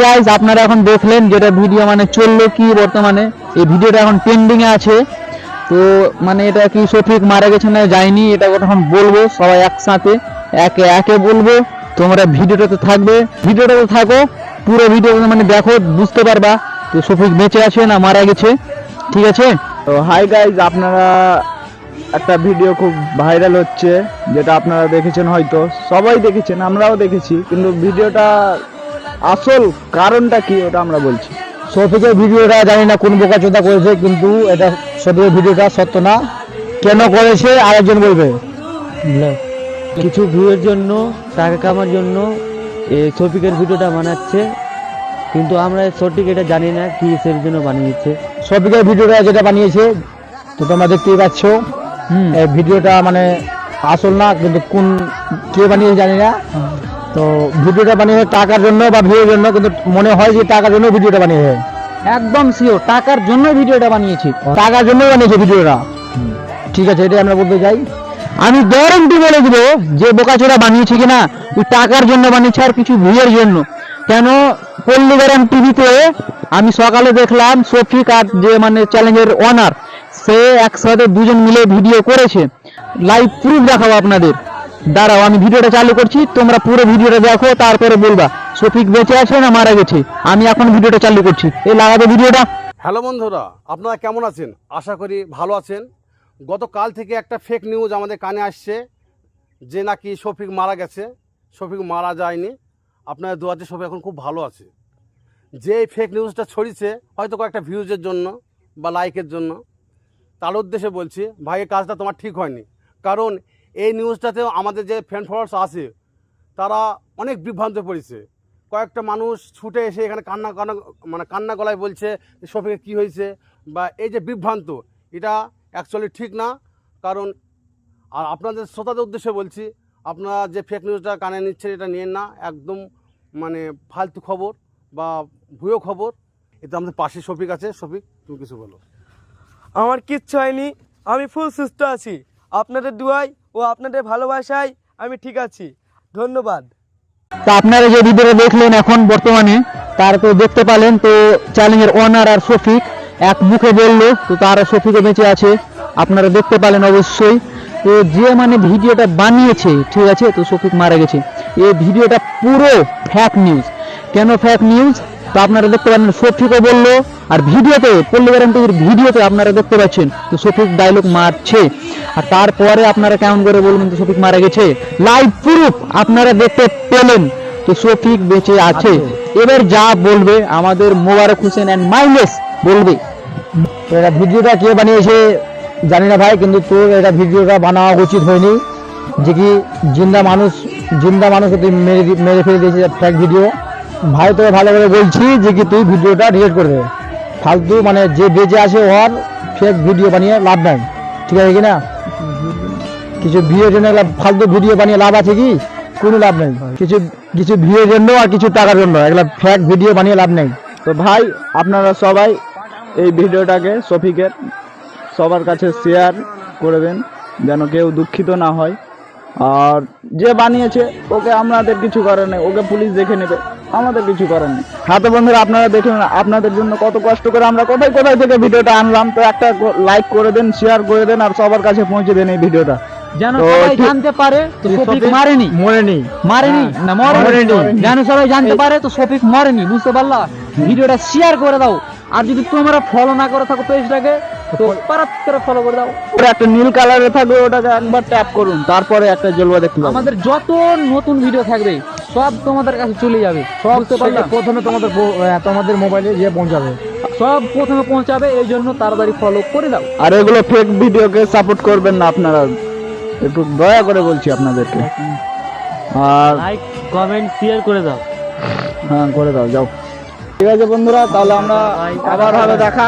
Guys আপনারা এখন দেখলেন যেটা ভিডিও মানে চলল কি বর্তমানে। এই ভিডিওটা এখন এ আছে। তো মানে এটা কি সঠিক মারা গেছে না যায়নি, এটা এখন বলব সবাই একসাথে। একে একে বলব, তোমরা ভিডিওটাতে থাকবে। ভিডিওটাতে থাকো, পুরো ভিডিও মানে দেখো, বুঝতে পারবা। তো সফিক বেঁচে আছে না, মারা গেছে। ঠিক আছে? তো হাই গাইজ আপনারা একটা ভিডিও খুব ভাইরাল হচ্ছে, যেটা আপনারা দেখেছেন হয়তো। সবাই দেখেছেন, আমরাও দেখেছি। কিন্তু ভিডিওটা আসল কারণটা কি, ওটা আমরা বলছি। সফিকের ভিডিওটা জানি না কোন বোকা চোদা করেছে, কিন্তু এটা সফিকের ভিডিওটা সত্য না। কেন করেছে, আরেকজন বলবে। কিছু ভিউয়ের জন্য টাকা কামার জন্য এই শফিকের ভিডিওটা বানাচ্ছে। কিন্তু আমরা সঠিক এটা জানি না কি সের জন্য বানিয়েছে। সফিকের ভিডিওটা যেটা বানিয়েছে তো তোমরা দেখতেই পাচ্ছ এই ভিডিওটা মানে আসল না কিন্তু কোন কে বানিয়েছে জানি না। তো ভিডিওটা বানিয়ে টাকার জন্য বা ভিউর জন্য কিন্তু মনে হয় যে টাকার জন্য ভিডিওটা বানিয়েছে। একদম শিওর টাকার জন্য ভিডিওটা বানিয়েছি। টাকার জন্য বানিয়েছে ভিডিওটা। ঠিক আছে এটাই আমরা বলতে চাই। আমি গ্যারান্টি বলে দিব যে বোকাচোরা বানিয়েছে কিনা, ওই টাকার জন্য বানিয়েছে আর কিছু ভিউয়ের জন্য। কেন? পল্লীগ্রাম টিভিতে আমি সকালে দেখলাম শফিক আর যে মানে চ্যালেঞ্জের ওনার সে একসাথে দুজন মিলে ভিডিও করেছে। লাইভ প্রুফ দেখাবো আপনাদের। দাঁড়াও, আমি ভিডিওটা চালু করছি, তোমরা পুরো ভিডিওটা দেখো, তারপরে বলবা শফিক বেঁচে আছে না মারা গেছে? আমি এখন ভিডিওটা চালু করছি। এই লাগাবে ভিডিওটা হ্যালো বন্ধুরা, আপনারা কেমন আছেন? আশা করি ভালো আছেন। গতকাল থেকে একটা ফেক নিউজ আমাদের কানে আসছে যে নাকি শফিক মারা গেছে। শফিক মারা যায়নি। আপনাদের দু আছে শফিক এখন খুব ভালো আছে। যে এই ফেক নিউজটা ছড়িয়েছে, হয়তো কয়েকটা ভিউজের জন্য বা লাইকের জন্য। তার উদ্দেশ্যে বলছি, ভাই, এই কাজটা তোমার ঠিক হয়নি। কারণ এই নিউজটাতেও আমাদের যে ফ্রেন্ড ফলোয়ার্স আছে, তারা অনেক বিভ্রান্ত পড়েছে। কয়েকটা মানুষ ছুটে এসে এখানে কান্না কান্না মানে কান্না গলায় বলছে শফিকের কী হয়েছে বা এই যে বিভ্রান্ত, এটা অ্যাকচুয়ালি ঠিক না কারণ আর আপনাদের শ্রোতাদের উদ্দেশ্যে বলছি আপনারা যে ফেক নিউজটা কানে নিচ্ছেন এটা নিয়েন না একদম মানে ফালতু খবর বা ভুয়ো খবর। এটা আমাদের পাশে শফিক আছে শফিক তুমি কিছু বলো। আমার কিচ্ছু হয়নি আমি ফুল সুস্থ আছি। আপনাদের দুয়াই ও আপনাদের ভালোবাসায় আমি ঠিক আছি। ধন্যবাদ। তা আপনারা যে ভিডিওটা দেখলেন এখন বর্তমানে তার তো দেখতে পালেন তো চ্যালেঞ্জের ওনার আর শফিক। এক মুখে বলল, তো তার শফিকও বেঁচে আছে। আপনারা দেখতে পেলেন অবশ্যই। তো যে মানে ভিডিওটা বানিয়েছে, ঠিক আছে? তো শফিক মারা গেছে। এই ভিডিওটা পুরো ফ্যাক নিউজ কেন ফ্যাক নিউজ তো আপনারা দেখতে পারেন শফিকও বলল, আর ভিডিওতে পল্লীগ্রাম টিভির ভিডিওতে আপনারা দেখতে পাচ্ছেন, তো শফিক ডায়লগ মারছে। আর তারপরে আপনারা কেমন করে বলবেন, তো শফিক মারা গেছে? লাইভ প্রুফ আপনারা দেখতে পেলেন। তো শফিক বেঁচে আছে। এবার যা বলবে আমাদের মোবারক হোসেন অ্যান্ড মাইলেস বলবে। তো এটা ভিডিওটা কে বানিয়েছে জানি না ভাই, কিন্তু তোর এটা ভিডিওটা বানানো উচিত হয়নি। যে কি জিন্দা মানুষ, জিন্দা মানুষকে তুই মেরে মেরে ফেলে দিয়েছিস ফ্যাক ভিডিও ভাই, তোকে ভালো করে বলছি যে কি তুই ভিডিওটা ডিলিট করে দেবে ফালতু মানে যে বেঁচে আছে ওর ফেক ভিডিও বানিয়ে লাভ নাই। ঠিক আছে কি না? কিছু ভিউর জন্য ফালতু ভিডিও বানিয়ে লাভ আছে কি? কোনো লাভ নেই। কিছু কিছু ভিউর জন্য আর কিছু টাকার জন্য। এগুলা ফেক ভিডিও বানিয়ে লাভ নেই। তো ভাই, আপনারা সবাই এই ভিডিওটাকে শফিকের সবার কাছে শেয়ার করে দেন যেন কেউ দুঃখিত না হয়। আর যে বানিয়েছে, ওকে আমাদের কিছু করার নেই। ওকে পুলিশ দেখে নেবে। আমাদের কিছু করার নেই। হ্যাঁ তো বন্ধুরা, আপনারা দেখুন, আপনাদের জন্য কত কষ্ট করে আমরা কোথায় কোথায় থেকে ভিডিওটা আনলাম। তো একটা লাইক করে দেন শেয়ার করে দেন, আর সবার কাছে পৌঁছে দেন এই ভিডিওটা। যেন সবাই জানতে পারে তো শফিক শফিক মারেনি। মরেনি। মারেনি না মরেনি। মরেনি। যেন সবাই জানতে পারে তো শফিক মরেনি বুঝতে পারলা? ভিডিওটা শেয়ার করে দাও। আর যদি তোমরা ফলো না করে থাকো পেজটাকে তো পারাত করে ফলো করে দাও। ওটা একটা নীল কালারে থাকবে ওটাকে একবার ট্যাপ করুন। তারপরে একটা জ্বলবা দেখতে পাবেন আমাদের যত নতুন ভিডিও থাকবে সব তোমাদের কাছে চলে যাবে। সব প্রথমে তোমাদের তোমাদের মোবাইলে গিয়ে পৌঁছাবে। সব প্রথমে পৌঁছাবে এই জন্য তাড়াতাড়ি ফলো করে দাও। আর এগুলো ফেক ভিডিওকে সাপোর্ট করবেন না আপনারা। একটু দয়া করে বলছি আপনাদেরকে। আর লাইক কমেন্ট শেয়ার করে দাও। হ্যাঁ করে দাও যাও। ঠিক আছে বন্ধুরা তাহলে আমরা আবার হবে দেখা।